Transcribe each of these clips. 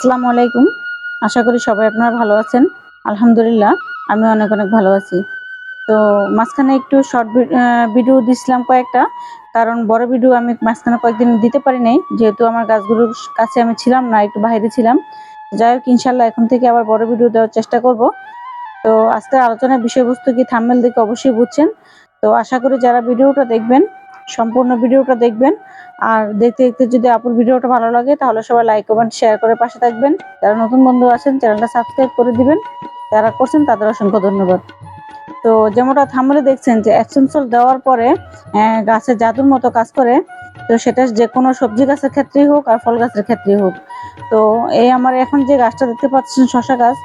আসসালামু আলাইকুম। আশা করি সবাই আপনারা ভালো আছেন। আলহামদুলিল্লাহ, আমি অনেক অনেক ভালো আছি। তো মাঝখানে একটু শর্ট ভিডিও দিছিলাম কয়েকটা। কারণ বড় ভিডিও আমি মাঝখানে কয়েকদিন দিতে পারি নাই। যেহেতু আমার গাছগুলোর কাছে আমি ছিলাম না, একটু বাইরে ছিলাম। যাই হোক ইনশাল্লাহ এখন থেকে আবার বড় ভিডিও দেওয়ার চেষ্টা করব। তো আজকের আলোচনার বিষয়বস্তু কি থাম্বেল দেখে অবশ্যই বুঝছেন। তো আশা করি যারা ভিডিওটা দেখবেন সম্পূর্ণ ভিডিওটা দেখবেন। আর দেখতে দেখতে যদি আপনার ভিডিওটা ভালো লাগে, তাহলে সবাই লাইক কমেন্ট শেয়ার করে পাশে থাকবেন। যারা নতুন বন্ধু আছেন, চ্যানেলটা সাবস্ক্রাইব করে দিবেন। যারা করছেন, তাদের অসংখ্য ধন্যবাদ। তো যেমনটা থামলে দেখছেন যে অ্যাকশনসল দেওয়ার পরে গাছে জাদুর মতো কাজ করে। তো সেটা যে কোনো সবজি গাছের ক্ষেত্রেই হোক আর ফল গাছের ক্ষেত্রেই হোক। তো এই আমার এখন যে গাছটা দেখতে পাচ্ছেন শশা গাছ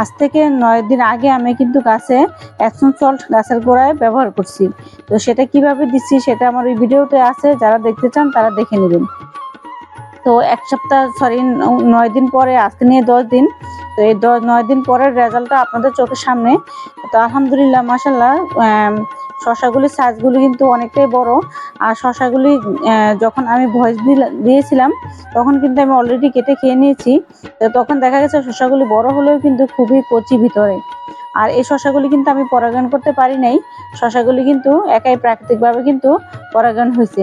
আজ থেকে নয় দিন আগে আমি কিন্তু গাছে অ্যাকশন সল্ট গাছের গোড়ায় ব্যবহার করছি। তো সেটা কীভাবে দিচ্ছি সেটা আমার ওই ভিডিওতে আছে, যারা দেখতে চান তারা দেখে নেবেন। তো এক সপ্তাহ সরি নয় দিন পরে আজকে নিয়ে দশ দিন। তো এই দশ, নয় দিন পরের রেজাল্টটা আপনাদের চোখের সামনে। তো আলহামদুলিল্লাহ মাসাল্লাহ শশাগুলির সাইজগুলি কিন্তু অনেকটাই বড়। আর শশাগুলি যখন আমি ভয়েস দিয়েছিলাম, তখন কিন্তু আমি অলরেডি কেটে খেয়ে নিয়েছি। তো তখন দেখা গেছে শশাগুলি বড় হলেও কিন্তু খুবই কচি ভিতরে। আর এই শশাগুলি কিন্তু আমি পরাগায়ন করতে পারি নাই। শশাগুলি কিন্তু একাই প্রাকৃতিকভাবে কিন্তু পরাগায়ন হয়েছে।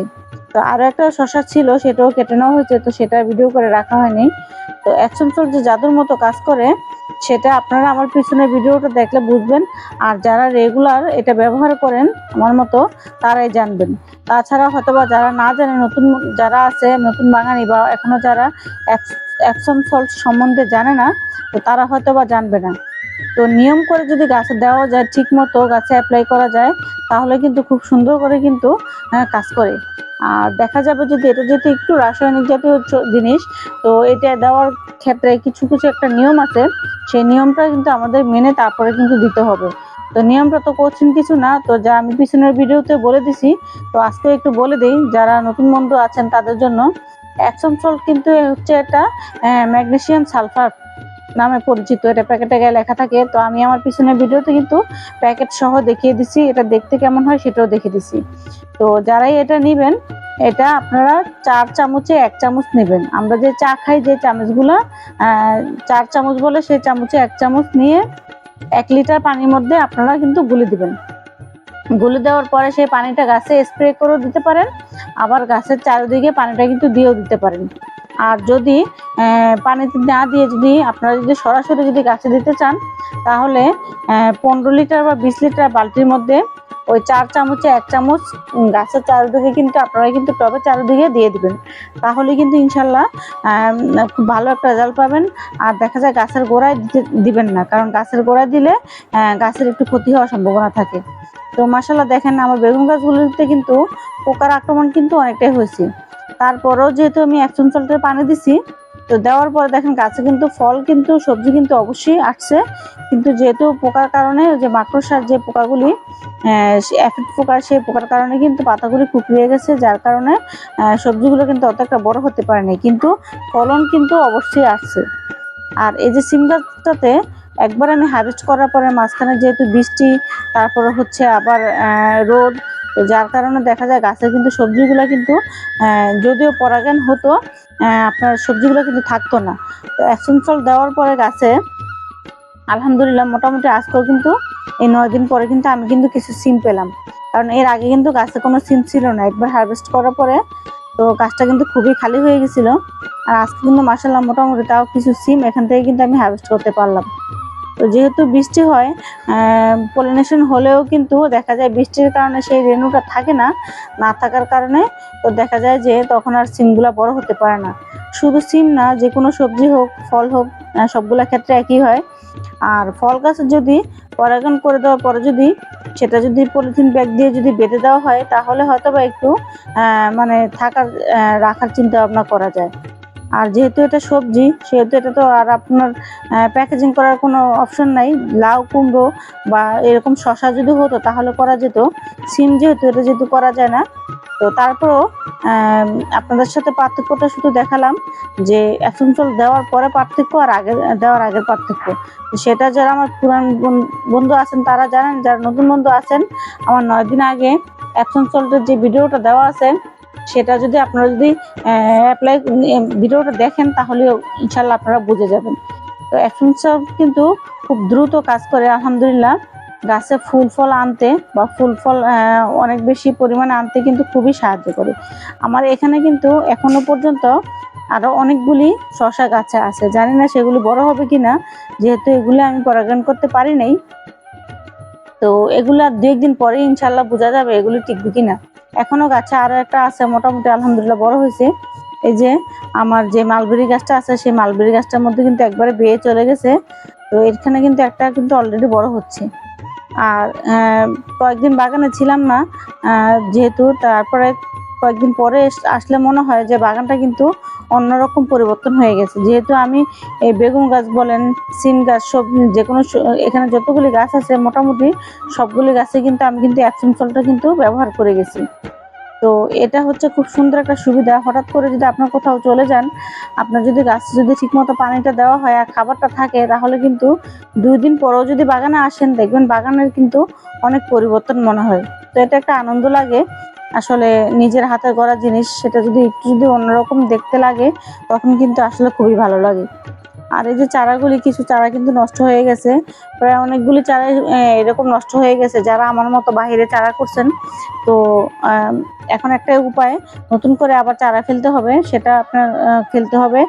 তো আরও একটা শশা ছিল, সেটাও কেটে নেওয়া হয়েছে, তো সেটা ভিডিও করে রাখা হয়নি। তো অ্যাকশন সোল যে জাদুর মতো কাজ করে সেটা আপনারা আমার পিছনে ভিডিওটা দেখলে বুঝবেন। আর যারা রেগুলার এটা ব্যবহার করেন আমার মতো তারাই জানবেন। তাছাড়া হয়তোবা যারা না জানে নতুন যারা আছে নতুন বাঙালি বা এখনও যারা অ্যাকশন সল্ট সম্বন্ধে জানে না তো তারা হয়তোবা জানবে না। তো নিয়ম করে যদি গাছে দেওয়া যায় ঠিক মতো গাছে অ্যাপ্লাই করা যায় তাহলে কিন্তু খুব সুন্দর করে কিন্তু আহ, কাজ করে। আর দেখা যাবে যদি এটা যেহেতু একটু রাসায়নিক জাতীয় জিনিস তো এটা দেওয়ার ক্ষেত্রে কিছু কিছু একটা নিয়ম আছে, সেই নিয়মটা কিন্তু আমাদের মেনে তারপরে কিন্তু দিতে হবে। তো নিয়মটা তো কঠিন কিছু না, তো যা আমি পিছনের ভিডিওতে বলে দিছি, তো আজকে একটু বলে দিই, যারা নতুন বন্ধু আছেন তাদের জন্য। অ্যাকশন সল্ট কিন্তু হচ্ছে এটা ম্যাগনেসিয়াম সালফার নামে পরিচিত, এটা প্যাকেটে গায়ে লেখা থাকে। তো আমি আমার পিছনের ভিডিওতে কিন্তু প্যাকেট সহ দেখিয়ে দিছি, এটা দেখতে কেমন হয় সেটাও দেখে দিছি। তো যারাই এটা নেবেন এটা আপনারা চার চামচে এক চামচ নেবেন। আমরা যে চা খাই যে চামচগুলো চার চামচ বলে সেই চামচে এক চামচ নিয়ে এক লিটার পানির মধ্যে আপনারা কিন্তু গুলে দিবেন। গুলে দেওয়ার পরে সেই পানিটা গাছে স্প্রে করেও দিতে পারেন, আবার গাছের চারিদিকে পানিটা কিন্তু দিয়েও দিতে পারেন। আর যদি পানিতে না দিয়ে যদি আপনারা যদি সরাসরি যদি গাছে দিতে চান, তাহলে পনেরো লিটার বা বিশ লিটার বালতির মধ্যে ওই চার চামচে, এক চামচ গাছের চারিদিকে কিন্তু আপনারা কিন্তু টবে চারিদিকে দিয়ে দিবেন। তাহলে কিন্তু ইনশাল্লাহ খুব ভালো একটা রেজাল্ট পাবেন। আর দেখা যায় গাছের গোড়ায় দিবেন না। কারণ গাছের গোড়ায় দিলে গাছের একটু ক্ষতি হওয়ার সম্ভাবনা থাকে। তো মাসাল্লাহ দেখেন, আমার বেগুন গাছগুলিতে কিন্তু পোকার আক্রমণ কিন্তু অনেকটাই হয়েছে। তারপরেও যেহেতু আমি একশন সল্টের পানি দিছি তো দেওয়ার পরে দেখেন গাছে কিন্তু ফল কিন্তু, সবজি কিন্তু অবশ্যই আসছে। কিন্তু যেহেতু পোকার কারণে যে মাকড়সার যে পোকাগুলি অ্যাফিড পোকা সেই পোকার কারণে কিন্তু পাতাগুলি কুকড়িয়ে গেছে, যার কারণে সবজিগুলো কিন্তু অত একটা বড় হতে পারেনি। কিন্তু ফলন কিন্তু অবশ্যই আসছে। আর এই যে সিম গাছটাতে একবার আমি হারভেস্ট করার পরে মাঝখানে যেহেতু বৃষ্টি, তারপরে হচ্ছে আবার রোদ যার কারণে দেখা যায় গাছের কিন্তু সবজিগুলো কিন্তু যদিও পরাগায়ন হতো আপনার সবজিগুলো কিন্তু থাকতো না। তো অ্যাসেন্সল দেওয়ার পরে গাছে, আলহামদুলিল্লাহ মোটামুটি আজকেও কিন্তু এই নয় দিন পরে কিন্তু আমি কিন্তু কিছু সিম পেলাম। কারণ এর আগে কিন্তু গাছে কোনো সিম ছিল না। একবার হারভেস্ট করার পরে তো গাছটা কিন্তু খুবই খালি হয়ে গেছিল। আর আজকে কিন্তু মাসাল্লাহ মোটামুটি তাও কিছু সিম এখান থেকে কিন্তু আমি হারভেস্ট করতে পারলাম। তো যেহেতু বৃষ্টি হয় পলিনেশন হলেও কিন্তু দেখা যায় বৃষ্টির কারণে সেই রেণুটা থাকে না না থাকার কারণে তো দেখা যায় যে তখন আর সিমগুলা বড় হতে পারে না। শুধু সিম না, যে কোনো সবজি হোক, ফল হোক সবগুলা ক্ষেত্রে একই হয়। আর ফল গাছ যদি পরাগায়ন করে দেওয়ার পরে যদি সেটা যদি পলিথিন ব্যাগ দিয়ে যদি বেঁধে দেওয়া হয়, তাহলে হয়তো বা একটু মানে থাকার রাখার চিন্তা ভাবনা করা যায়। আর যেহেতু এটা সবজি, সেহেতু এটা তো আর আপনার প্যাকেজিং করার কোনো অপশন নাই। লাউ কুমড়ো বা এরকম শশা যদি হতো তাহলে করা যেত। সিম যেহেতু, এটা যেহেতু করা যায় না। তো তারপরেও আপনাদের সাথে পার্থক্যটা শুধু দেখালাম যে অ্যাসেন্সল দেওয়ার পরে পার্থক্য আর আগে, দেওয়ার আগের পার্থক্য। সেটা যারা আমার পুরান বন- বন্ধু আছেন তারা জানেন, যারা নতুন বন্ধু আছেন, আমার নয় দিন আগে অ্যাকশন সল্টের যে ভিডিওটা দেওয়া আছে সেটা যদি আপনারা যদি অ্যাপ্লাই ভিডিওটা দেখেন তাহলে ইনশাল্লাহ আপনারা বুঝে যাবেন। তো অ্যাফিমসব কিন্তু খুব দ্রুত কাজ করে, আলহামদুলিল্লাহ। গাছে ফুল ফল আনতে বা ফুল ফল অনেক বেশি পরিমাণে আনতে কিন্তু খুবই সাহায্য করে। আমার এখানে কিন্তু এখনও পর্যন্ত আরও অনেকগুলি শশা গাছে আছে। জানি না সেগুলি বড় হবে কিনা, যেহেতু এগুলো আমি পরাগায়ন করতে পারি নাই। তো এগুলো দু একদিন পরে ইনশাল্লাহ বোঝা যাবে এগুলি টিকবে কিনা। এখনও গাছে আরও একটা আছে, মোটামুটি আলহামদুলিল্লাহ বড় হয়েছে। এই যে আমার যে মালবেরি গাছটা আছে, সেই মালবেরি গাছটার মধ্যে কিন্তু একবারে বেয়ে চলে গেছে। তো এখানে কিন্তু একটা কিন্তু অলরেডি বড় হচ্ছে। আর কয়েকদিন বাগানে ছিলাম না যেহেতু তারপরে কয়েকদিন পরে আসলে মনে হয় যে বাগানটা কিন্তু অন্যরকম পরিবর্তন হয়ে গেছে। যেহেতু আমি এই বেগুন গাছ বলেন, সিম গাছ, সব যে কোনো এখানে যতগুলি গাছ আছে, মোটামুটি সবগুলি গাছে কিন্তু আমি কিন্তু অ্যাপসিম সলটা কিন্তু ব্যবহার করে গেছি। তো এটা হচ্ছে খুব সুন্দর একটা সুবিধা। হঠাৎ করে যদি আপনার কোথাও চলে যান, আপনার যদি গাছে যদি ঠিকমতো পানিটা দেওয়া হয় আর খাবারটা থাকে, তাহলে কিন্তু দুই দিন পরেও যদি বাগানে আসেন, দেখবেন বাগানের কিন্তু অনেক পরিবর্তন মনে হয়। তো এটা একটা আনন্দ লাগে। আসলে নিজের হাতে করা জিনিস, সেটা যদি একটু যদি অন্যরকম দেখতে লাগে, তখন কিন্তু আসলে খুবই ভালো লাগে। আর এই যে চারাগুলি, কিছু চারা কিন্তু নষ্ট হয়ে গেছে। প্রায় অনেকগুলি চারা এরকম নষ্ট হয়ে গেছে, যারা আমার মতো বাইরে চারা করছেন। তো এখন একটা উপায়, নতুন করে আবার চারা ফেলতে হবে, সেটা আপনার ফেলতে হবে।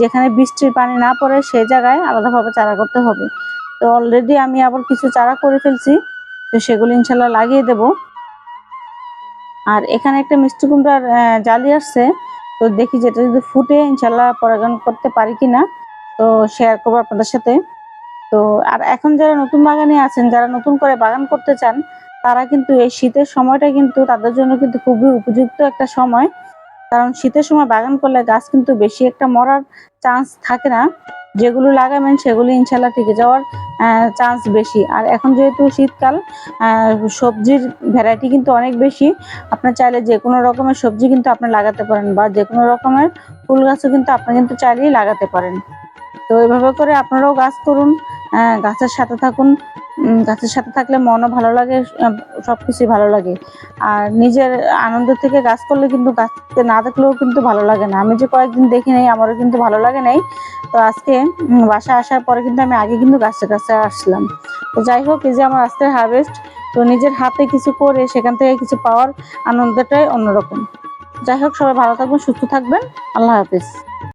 যেখানে বৃষ্টির পানি না পড়ে সেই জায়গায় আলাদাভাবে চারা করতে হবে। তো অলরেডি আমি আবার কিছু চারা করে ফেলছি, তো সেগুলো ইনশাল্লাহ লাগিয়ে দেব। আর এখানে একটা মিষ্টি কুমড়ার জালি আসছে। তো দেখি যেটা যদি ফুটে ইনশাল্লাহ পরাগায়ন করতে পারি কিনা। তো শেয়ার করব আপনাদের সাথে। তো আর এখন যারা নতুন বাগানে আছেন, যারা নতুন করে বাগান করতে চান, তারা কিন্তু এই শীতের সময়টা কিন্তু তাদের জন্য কিন্তু খুবই উপযুক্ত একটা সময়। কারণ শীতের সময় বাগান করলে গাছ কিন্তু বেশি একটা মরার চান্স থাকে না। যেগুলো লাগাবেন সেগুলো ইনশাল্লাহ টিকে যাওয়ার চান্স বেশি। আর এখন যেহেতু শীতকাল সবজির ভ্যারাইটি কিন্তু অনেক বেশি, আপনার চাইলে যে কোনো রকমের সবজি কিন্তু আপনি লাগাতে পারেন বা যে কোনো রকমের ফুল গাছও কিন্তু আপনি কিন্তু চাইলেই লাগাতে পারেন। তো এভাবে করে আপনারাও গাছ করুন গাছের সাথে থাকুন গাছের সাথে থাকলে মনও ভালো লাগে সব কিছুই ভালো লাগে। আর নিজের আনন্দ থেকে গাছ করলে কিন্তু গাছকে না দেখলেও কিন্তু ভালো লাগে না। আমি যে কয়েকদিন দেখি নাই, আমারও কিন্তু ভালো লাগে নাই। তো আজকে বাসায় আসার পরে কিন্তু আমি আগে কিন্তু গাছের কাছে আসলাম। তো যাই হোক, এই যে আমার আজকের হারভেস্ট তো নিজের হাতে কিছু করে সেখান থেকে কিছু পাওয়ার আনন্দটাই অন্যরকম। যাই হোক, সবাই ভালো থাকবেন, সুস্থ থাকবেন। আল্লাহ হাফিজ।